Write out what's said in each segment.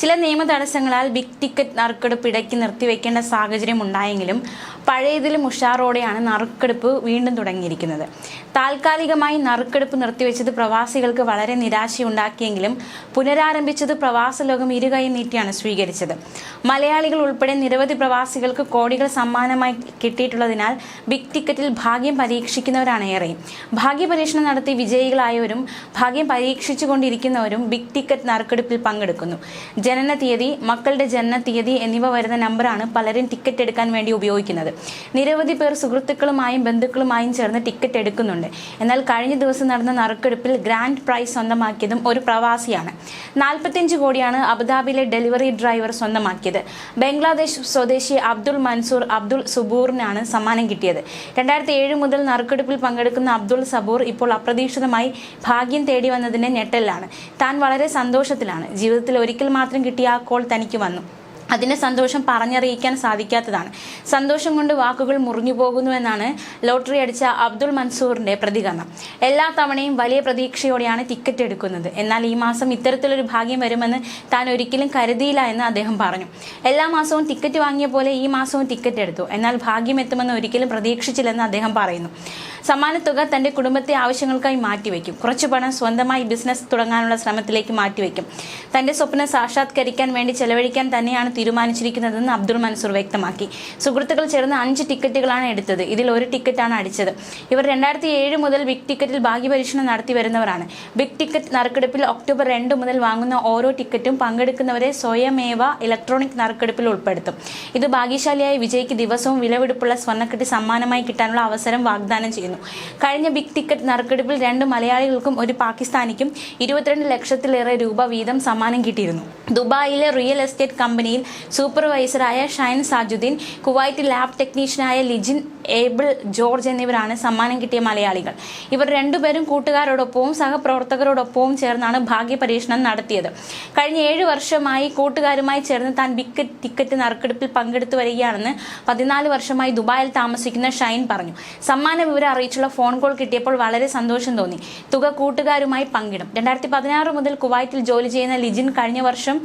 ചില നിയമ തടസ്സങ്ങളാൽ big ticket നറുക്കെടുപ്പ് ഇടയ്ക്ക് നിർത്തിവെക്കേണ്ട സാഹചര്യം ഉണ്ടായെങ്കിലും പഴയതിലും ഉഷാറോടെയാണ് നറുക്കെടുപ്പ് വീണ്ടും തുടങ്ങിയിരിക്കുന്നത്. താൽക്കാലികമായി നറുക്കെടുപ്പ് നിർത്തിവെച്ചത് പ്രവാസികൾക്ക് വളരെ നിരാശയുണ്ടാക്കിയെങ്കിലും പുനരാരംഭിച്ചത് പ്രവാസ ലോകം ഇരുകൈ നീട്ടിയാണ് സ്വീകരിച്ചത്. മലയാളികൾ ഉൾപ്പെടെ നിരവധി പ്രവാസികൾക്ക് കോടികൾ സമ്മാനമായി കിട്ടിയിട്ടുള്ളതിനാൽ ബിഗ് ടിക്കറ്റിൽ ഭാഗ്യം പരീക്ഷിക്കുന്നവരാണ് ഏറെ. ഭാഗ്യപരീക്ഷണം നടത്തി വിജയികളായവരും ഭാഗ്യം പരീക്ഷിച്ചുകൊണ്ടിരിക്കുന്നവരും ബിഗ് ടിക്കറ്റ് നറുക്കെടുപ്പിൽ പങ്കെടുക്കുന്നു. ജനന തീയതി മക്കളുടെ ജനന തീയതി എന്നിവ വരുന്ന നമ്പറാണ് പലരും ടിക്കറ്റ് എടുക്കാൻ വേണ്ടി ഉപയോഗിക്കുന്നത്. നിരവധി പേർ സുഹൃത്തുക്കളുമായും ബന്ധുക്കളുമായും ചേർന്ന് ടിക്കറ്റ് എടുക്കുന്നുണ്ട്. എന്നാൽ കഴിഞ്ഞ ദിവസം നടന്ന നറുക്കെടുപ്പിൽ ഗ്രാൻഡ് പ്രൈസ് സ്വന്തമാക്കിയതും ഒരു പ്രവാസിയാണ്. നാൽപ്പത്തിയഞ്ച് കോടിയാണ് അബുദാബിയിലെ ഡെലിവറി ഡ്രൈവർ സ്വന്തമാക്കിയത്. ബംഗ്ലാദേശ് സ്വദേശി അബ്ദുൾ മൻസൂർ അബ്ദുൾ സുബൂറിനാണ് സമ്മാനം കിട്ടിയത്. രണ്ടായിരത്തി ഏഴ് മുതൽ നറുക്കെടുപ്പിൽ പങ്കെടുക്കുന്ന അബ്ദുൾ സബൂർ ഇപ്പോൾ അപ്രതീക്ഷിതമായി ഭാഗ്യം തേടി വന്നതിന്റെ ഞെട്ടലാണ് താൻ വളരെ സന്തോഷത്തിലാണ്. ജീവിതത്തിൽ ഒരിക്കൽ മാത്രം കിട്ടിയ കോൾ തനിക്ക് വന്നു അതിന്റെ സന്തോഷം പറഞ്ഞറിയിക്കാൻ സാധിക്കാത്തതാണ്. സന്തോഷം കൊണ്ട് വാക്കുകൾ മുറിഞ്ഞു പോകുന്നുവെന്നാണ് ലോട്ടറി അടിച്ച അബ്ദുൾ മൻസൂറിന്റെ പ്രതികരണം. എല്ലാ തവണയും വലിയ പ്രതീക്ഷയോടെയാണ് ടിക്കറ്റ് എടുക്കുന്നത്. എന്നാൽ ഈ മാസം ഇത്തരത്തിലൊരു ഭാഗ്യം വരുമെന്ന് താൻ ഒരിക്കലും കരുതിയില്ല എന്ന് അദ്ദേഹം പറഞ്ഞു. എല്ലാ മാസവും ടിക്കറ്റ് വാങ്ങിയ പോലെ ഈ മാസവും ടിക്കറ്റ് എടുത്തു. എന്നാൽ ഭാഗ്യം എത്തുമെന്ന് ഒരിക്കലും പ്രതീക്ഷിച്ചില്ലെന്ന് അദ്ദേഹം പറയുന്നു. സമ്മാനത്തുക തന്റെ കുടുംബത്തെ ആവശ്യങ്ങൾക്കായി മാറ്റിവെക്കും. കുറച്ച് പണം സ്വന്തമായി ബിസിനസ് തുടങ്ങാനുള്ള ശ്രമത്തിലേക്ക് മാറ്റിവെക്കും. തന്റെ സ്വപ്നം സാക്ഷാത്കരിക്കാൻ വേണ്ടി ചെലവഴിക്കാൻ തന്നെയാണ് തീരുമാനിച്ചിരിക്കുന്നതെന്ന് അബ്ദുൾ മൻസൂർ വ്യക്തമാക്കി. സുഹൃത്തുക്കൾ ചേർന്ന് അഞ്ച് ടിക്കറ്റുകളാണ് എടുത്തത്. ഇതിൽ ഒരു ടിക്കറ്റാണ് അടിച്ചത്. ഇവർ രണ്ടായിരത്തി ഏഴ് മുതൽ ബിഗ് ടിക്കറ്റിൽ ഭാഗ്യപരീക്ഷണം നടത്തി വരുന്നവരാണ്. ബിഗ് ടിക്കറ്റ് നറുക്കെടുപ്പിൽ ഒക്ടോബർ രണ്ട് മുതൽ വാങ്ങുന്ന ഓരോ ടിക്കറ്റും പങ്കെടുക്കുന്നവരെ സ്വയമേവ ഇലക്ട്രോണിക് നറുക്കെടുപ്പിൽ ഉൾപ്പെടുത്തും. ഇത് ഭാഗ്യശാലിയായ വിജയ്ക്ക് ദിവസവും വിലവെടുപ്പുള്ള സ്വർണക്കെട്ടി സമ്മാനമായി കിട്ടാനുള്ള അവസരം വാഗ്ദാനം ചെയ്യുന്നു. കഴിഞ്ഞ ബിഗ് ടിക്കറ്റ് നറുക്കെടുപ്പിൽ രണ്ട് മലയാളികൾക്കും ഒരു പാകിസ്ഥാനിക്കും ഇരുപത്തിരണ്ട് ലക്ഷത്തിലേറെ രൂപ വീതം സമ്മാനം കിട്ടിയിരുന്നു. ദുബായിലെ റിയൽ എസ്റ്റേറ്റ് കമ്പനിയിൽ സൂപ്പർവൈസറായ ഷൈൻ സാജുദ്ദീൻ കുവൈറ്റ് ലാബ് ടെക്നീഷ്യനായ ലിജിൻ ഏബിൾ ജോർജ് എന്നിവരാണ് സമ്മാനം കിട്ടിയ മലയാളികൾ. ഇവർ രണ്ടുപേരും കൂട്ടുകാരോടൊപ്പവും സഹപ്രവർത്തകരോടൊപ്പവും ചേർന്നാണ് ഭാഗ്യ പരീക്ഷണം നടത്തിയത്. കഴിഞ്ഞ ഏഴ് വർഷമായി കൂട്ടുകാരുമായി ചേർന്ന് താൻ ബിഗ് ടിക്കറ്റ് നറുക്കെടുപ്പിൽ പങ്കെടുത്തു വരികയാണെന്ന് പതിനാല് വർഷമായി ദുബായിൽ താമസിക്കുന്ന ഷൈൻ പറഞ്ഞു. സമ്മാന വിവരം അറിയിച്ചുള്ള ഫോൺ കോൾ കിട്ടിയപ്പോൾ വളരെ സന്തോഷം തോന്നി. തുക കൂട്ടുകാരുമായി പങ്കിടും. രണ്ടായിരത്തി പതിനാറ് മുതൽ കുവൈറ്റിൽ ജോലി ചെയ്യുന്ന ലിജിൻ കഴിഞ്ഞ വർഷം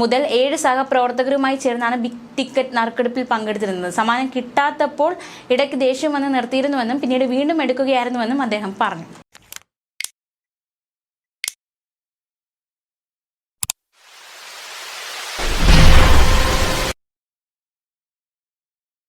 മുതൽ ഏഴ് സഹപ്രവർത്തകരുമായി ചേർന്നാണ് ബിഗ് ടിക്കറ്റ് നറുക്കെടുപ്പിൽ പങ്കെടുത്തിരുന്നത്. സമ്മാനം കിട്ടാത്തപ്പോൾ ഇടയ്ക്ക് ദേഷ്യം വന്ന് നിർത്തിയിരുന്നുവെന്നും പിന്നീട് വീണ്ടും എടുക്കുകയായിരുന്നുവെന്നും അദ്ദേഹം പറഞ്ഞു.